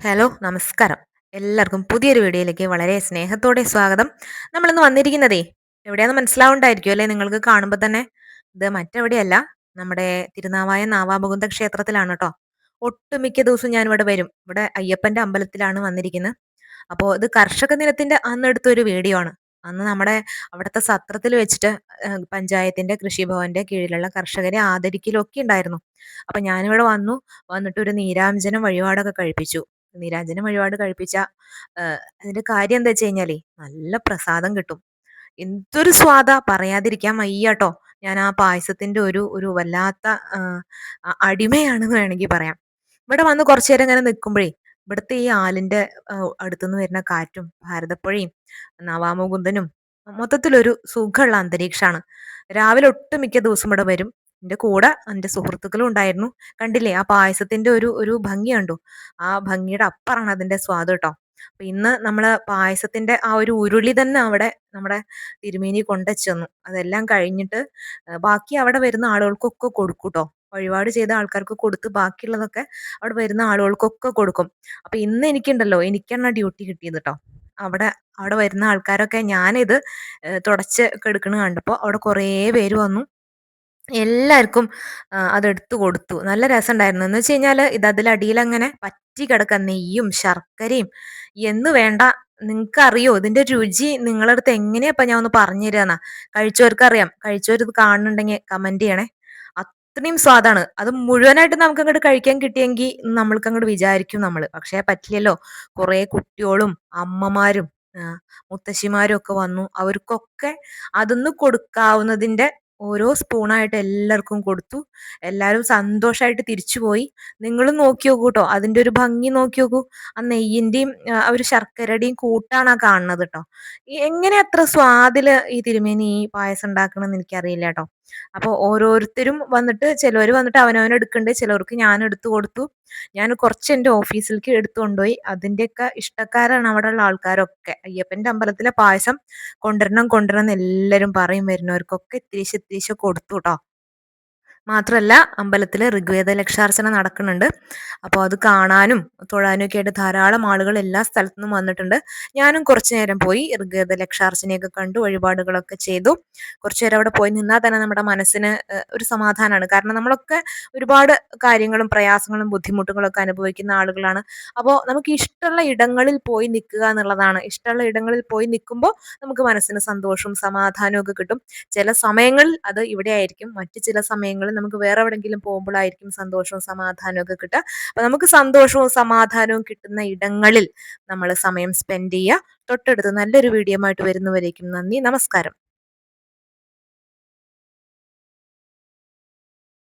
Hello നമസ്കാരം. എല്ലാവർക്കും പുതിയൊരു വീഡിയോയിലേക്ക് വളരെ സ്നേഹത്തോടെ സ്വാഗതം. നമ്മളിന്ന് വന്നിരിക്കുന്നതേ എവിടെയാണെന്ന് മനസ്സിലാവുണ്ടായിരിക്കും അല്ലേ നിങ്ങൾക്ക് കാണുമ്പോൾ തന്നെ? ഇത് മറ്റെവിടെയല്ല നമ്മുടെ തിരുനാവായ നാവാമുകുന്ദ ക്ഷേത്രത്തിലാണ് കേട്ടോ ഒട്ടുമിക്ക ദിവസവും ഞാൻ ഇവിടെ വരും. ഇവിടെ അയ്യപ്പന്റെ അമ്പലത്തിലാണ് വന്നിരിക്കുന്നത് അപ്പോൾ ഇത് കർഷക ദിനത്തിന്റെ അന്ന് എടുത്തൊരു വീഡിയോ ആണ്. അന്ന് നമ്മുടെ അവിടുത്തെ സത്രത്തിൽ വെച്ചിട്ട് പഞ്ചായത്തിന്റെ കൃഷിഭവന്റെ കീഴിലുള്ള കർഷകരെ ആദരിക്കലൊക്കെ ഉണ്ടായിരുന്നു. അപ്പൊ ഞാനിവിടെ വന്നു. വന്നിട്ട് ഒരു നീരാഞ്ജനം വഴിപാടൊക്കെ കഴിപ്പിച്ചു. നീരാഞ്ജനം വഴിപാട് കഴിപ്പിച്ച അതിന്റെ കാര്യം എന്താ വെച്ച് കഴിഞ്ഞാലേ നല്ല പ്രസാദം കിട്ടും. എന്തൊരു സ്വാദ പറയാതിരിക്കാൻ വയ്യാട്ടോ ഞാൻ ആ പായസത്തിന്റെ ഒരു ഒരു വല്ലാത്ത അടിമയാണെന്ന് വേണമെങ്കിൽ പറയാം. ഇവിടെ വന്ന് കുറച്ചു നേരം ഇങ്ങനെ നിൽക്കുമ്പോഴേ ഇവിടുത്തെ ഈ ആലിന്റെ അടുത്തുനിന്ന് വരുന്ന കാറ്റും ഭാരതപ്പുഴയും നവാമുകുന്ദനും മൊത്തത്തിലൊരു സുഖമുള്ള അന്തരീക്ഷമാണ്. രാവിലെ ഒട്ടുമിക്ക ദിവസം ഇവിടെ വരും. എന്റെ കൂടെ എന്റെ സുഹൃത്തുക്കളും ഉണ്ടായിരുന്നു. കണ്ടില്ലേ? ആ പായസത്തിന്റെ ഒരു ഒരു ഭംഗി കണ്ടു. ആ ഭംഗിയുടെ അപ്പറാണ് അതിന്റെ സ്വാദ് കേട്ടോ. അപ്പൊ ഇന്ന് നമ്മൾ പായസത്തിന്റെ ആ ഒരു ഉരുളി തന്നെ അവിടെ നമ്മുടെ തിരുമേനി കൊണ്ടുവച്ചു അതെല്ലാം കഴിഞ്ഞിട്ട് ബാക്കി അവിടെ വരുന്ന ആളുകൾക്കൊക്കെ കൊടുക്കൂട്ടോ വഴിപാട് ചെയ്ത ആൾക്കാർക്ക് കൊടുത്ത് ബാക്കിയുള്ളതൊക്കെ അവിടെ വരുന്ന ആളുകൾക്കൊക്കെ കൊടുക്കും. അപ്പൊ ഇന്ന് എനിക്കുണ്ടല്ലോ എനിക്കാണ് ഡ്യൂട്ടി കിട്ടിയത് കേട്ടോ. അവിടെ അവിടെ വരുന്ന ആൾക്കാരൊക്കെ ഞാനിത് തുടച്ച് കെടുക്കണ കണ്ടപ്പോൾ അവിടെ കുറേ പേര് വന്നു. എല്ലാവർക്കും അതെടുത്തു കൊടുത്തു. നല്ല രസമുണ്ടായിരുന്നു. എന്ന് വെച്ച് കഴിഞ്ഞാൽ ഇത് അതിലടിയിൽ അങ്ങനെ പറ്റി കിടക്കുക നെയ്യും ശർക്കരയും എന്ന് വേണ്ട നിങ്ങൾക്ക് അറിയോ ഇതിന്റെ രുചി നിങ്ങളുടെ അടുത്ത് എങ്ങനെയാ ഞാൻ ഒന്ന് പറഞ്ഞു തരാന്നാ കഴിച്ചവർക്ക് അറിയാം കഴിച്ചവർ ഇത് കാണുന്നുണ്ടെങ്കിൽ കമന്റ് ചെയ്യണേ. അത്രയും സ്വാദാണ്. അത് മുഴുവനായിട്ട് നമുക്ക് അങ്ങോട്ട് കഴിക്കാൻ കിട്ടിയെങ്കിൽ നമ്മൾക്ക് അങ്ങോട്ട് വിചാരിക്കും നമ്മൾ പക്ഷേ പറ്റില്ലല്ലോ. കുറേ കുട്ടികളും അമ്മമാരും മുത്തശ്ശിമാരും ഒക്കെ വന്നു. അവർക്കൊക്കെ അതൊന്ന് കൊടുക്കാവുന്നതിന്റെ ഓരോ സ്പൂണായിട്ട് എല്ലാവർക്കും കൊടുത്തു. എല്ലാവരും സന്തോഷമായിട്ട് തിരിച്ചുപോയി നിങ്ങളും നോക്കി നോക്കൂ കേട്ടോ? അതിന്റെ ഒരു ഭംഗി നോക്കി നോക്കൂ ആ നെയ്യിന്റെയും ആ ഒരു ശർക്കരയുടെയും കൂട്ടാണ് ആ കാണുന്നത് കേട്ടോ. എങ്ങനെ അത്ര സ്വാദിൽ ഈ തിരുമേനി ഈ പായസം ഉണ്ടാക്കണമെന്ന് എനിക്കറിയില്ല കേട്ടോ. അപ്പോൾ ഓരോരുത്തരും വന്നിട്ട് ചിലവർ വന്നിട്ട് അവനവൻ എടുക്കുന്നുണ്ട് ചിലവർക്ക് ഞാൻ എടുത്തു കൊടുത്തു. ഞാൻ കുറച്ച് എന്റെ ഓഫീസിലേക്ക് എടുത്തു കൊണ്ടുപോയി. അതിന്റെയൊക്കെ ഇഷ്ടക്കാരാണ് അവിടെയുള്ള ആൾക്കാരൊക്കെ. അയ്യപ്പന്റെ അമ്പലത്തിലെ പായസം കൊണ്ടുവരണം കൊണ്ടുവരണം എന്ന് എല്ലാവരും പറയും വരുന്നവർക്കൊക്കെ ഇത്തിരിശ് ഇത്തിരിശ് കൊടുത്തു കേട്ടോ മാത്രമല്ല അമ്പലത്തിൽ ഋഗ്വേദ ലക്ഷാർച്ചന നടക്കുന്നുണ്ട്. അപ്പോൾ അത് കാണാനും തൊഴാനും ഒക്കെ ആയിട്ട് ധാരാളം ആളുകൾ എല്ലാ സ്ഥലത്തു നിന്നും വന്നിട്ടുണ്ട്. ഞാനും കുറച്ചു നേരം പോയി ഋഗ്വേദ ലക്ഷാർച്ചനയൊക്കെ കണ്ടു വഴിപാടുകളൊക്കെ ചെയ്തു. കുറച്ചു നേരം അവിടെ പോയി നിന്നാൽ തന്നെ നമ്മുടെ മനസ്സിന് ഒരു സമാധാനമാണ്. കാരണം നമ്മളൊക്കെ ഒരുപാട് കാര്യങ്ങളും പ്രയാസങ്ങളും ബുദ്ധിമുട്ടുകളൊക്കെ അനുഭവിക്കുന്ന ആളുകളാണ്. അപ്പോൾ നമുക്ക് ഇഷ്ടമുള്ള ഇടങ്ങളിൽ പോയി നിൽക്കുക എന്നുള്ളതാണ്. ഇഷ്ടമുള്ള ഇടങ്ങളിൽ പോയി നിൽക്കുമ്പോൾ നമുക്ക് മനസ്സിന് സന്തോഷവും സമാധാനവും ഒക്കെ കിട്ടും. ചില സമയങ്ങളിൽ അത് ഇവിടെ ആയിരിക്കും മറ്റു ചില സമയങ്ങളിൽ നമുക്ക് വേറെ എവിടെങ്കിലും പോകുമ്പോഴായിരിക്കും സന്തോഷവും സമാധാനവും ഒക്കെ കിട്ടുക. അപ്പൊ നമുക്ക് സന്തോഷവും സമാധാനവും കിട്ടുന്ന ഇടങ്ങളിൽ നമ്മൾ സമയം സ്പെൻഡ് ചെയ്യുക. തൊട്ടടുത്ത് നല്ലൊരു വീഡിയോ ആയിട്ട് വരുന്നവരേക്കും നന്ദി. നമസ്കാരം.